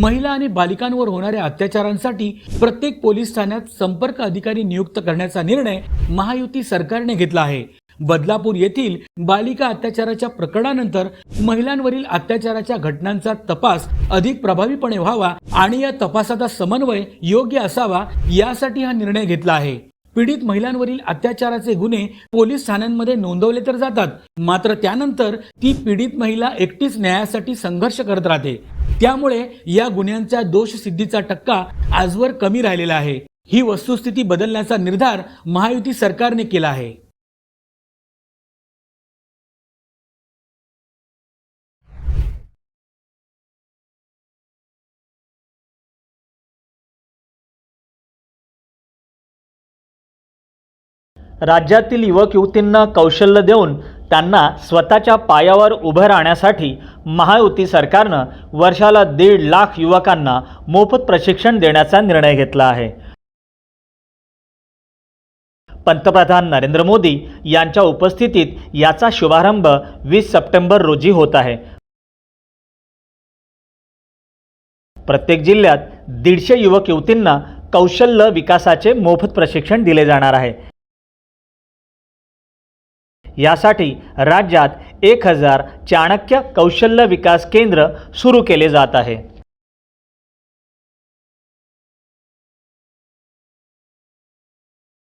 महिला आणि बालिकांवर होणाऱ्या अत्याचारांसाठी प्रत्येक पोलीस ठाण्यात संपर्क अधिकारी नियुक्त करण्याचा निर्णय महायुती सरकारने घेतला आहे. बदलापूर येथील बालिका अत्याचाराच्या प्रकरणानंतर महिलांवरील अत्याचाराच्या घटनांचा तपास अधिक प्रभावीपणे व्हावा आणि या तपासाचा समन्वय योग्य असावा यासाठी हा निर्णय घेतला आहे. पीडित महिलांवरील अत्याचाराचे गुन्हे पोलीस ठाण्यांमध्ये नोंदवले तर जातात. मात्र त्यानंतर ती पीडित महिला एकटीच न्यायासाठी संघर्ष करत राहते. त्यामुळे या गुन्ह्यांच्या दोषसिद्धीचा टक्का आजवर कमी राहिलेला आहे. ही वस्तुस्थिती बदलण्याचा निर्धार महायुती सरकारने केला आहे. राज्यातील युवक युवतींना कौशल्य देऊन त्यांना स्वतःच्या पायावर उभं राहण्यासाठी महायुती सरकारनं वर्षाला दीड लाख युवकांना मोफत प्रशिक्षण देण्याचा निर्णय घेतला आहे. पंतप्रधान नरेंद्र मोदी यांच्या उपस्थितीत याचा शुभारंभ वीस सप्टेंबर रोजी होत आहे. प्रत्येक जिल्ह्यात दीडशे युवक युवतींना कौशल्य विकासाचे मोफत प्रशिक्षण दिले जाणार आहे. यासाठी राज्यात एक हजार चाणक्य कौशल्य विकास केंद्र सुरू केले जात आहे.